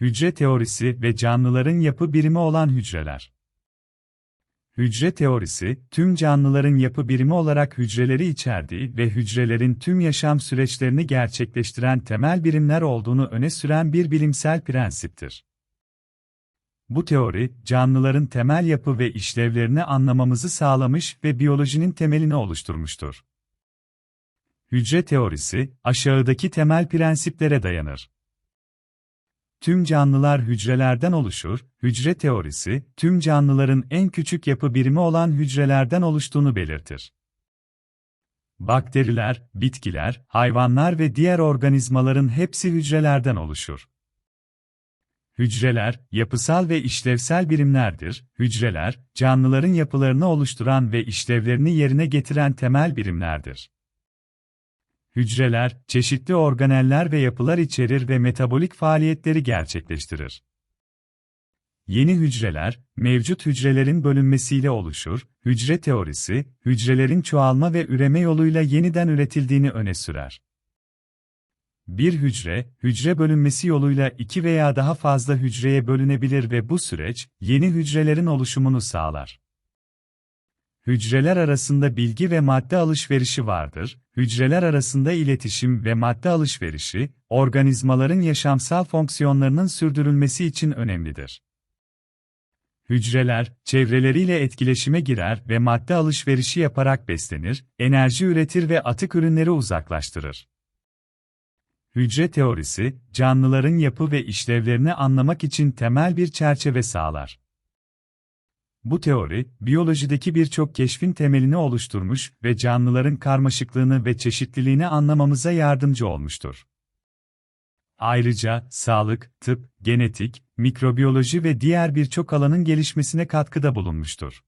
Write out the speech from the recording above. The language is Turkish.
Hücre teorisi ve canlıların yapı birimi olan hücreler. Hücre teorisi, tüm canlıların yapı birimi olarak hücreleri içerdiği ve hücrelerin tüm yaşam süreçlerini gerçekleştiren temel birimler olduğunu öne süren bir bilimsel prensiptir. Bu teori, canlıların temel yapı ve işlevlerini anlamamızı sağlamış ve biyolojinin temelini oluşturmuştur. Hücre teorisi, aşağıdaki temel prensiplere dayanır. Tüm canlılar hücrelerden oluşur, hücre teorisi, tüm canlıların en küçük yapı birimi olan hücrelerden oluştuğunu belirtir. Bakteriler, bitkiler, hayvanlar ve diğer organizmaların hepsi hücrelerden oluşur. Hücreler, yapısal ve işlevsel birimlerdir. Hücreler, canlıların yapılarını oluşturan ve işlevlerini yerine getiren temel birimlerdir. Hücreler, çeşitli organeller ve yapılar içerir ve metabolik faaliyetleri gerçekleştirir. Yeni hücreler, mevcut hücrelerin bölünmesiyle oluşur, hücre teorisi, hücrelerin çoğalma ve üreme yoluyla yeniden üretildiğini öne sürer. Bir hücre, hücre bölünmesi yoluyla iki veya daha fazla hücreye bölünebilir ve bu süreç, yeni hücrelerin oluşumunu sağlar. Hücreler arasında bilgi ve madde alışverişi vardır. Hücreler arasında iletişim ve madde alışverişi, organizmaların yaşamsal fonksiyonlarının sürdürülmesi için önemlidir. Hücreler, çevreleriyle etkileşime girer ve madde alışverişi yaparak beslenir, enerji üretir ve atık ürünleri uzaklaştırır. Hücre teorisi, canlıların yapı ve işlevlerini anlamak için temel bir çerçeve sağlar. Bu teori, biyolojideki birçok keşfin temelini oluşturmuş ve canlıların karmaşıklığını ve çeşitliliğini anlamamıza yardımcı olmuştur. Ayrıca, sağlık, tıp, genetik, mikrobiyoloji ve diğer birçok alanın gelişmesine katkıda bulunmuştur.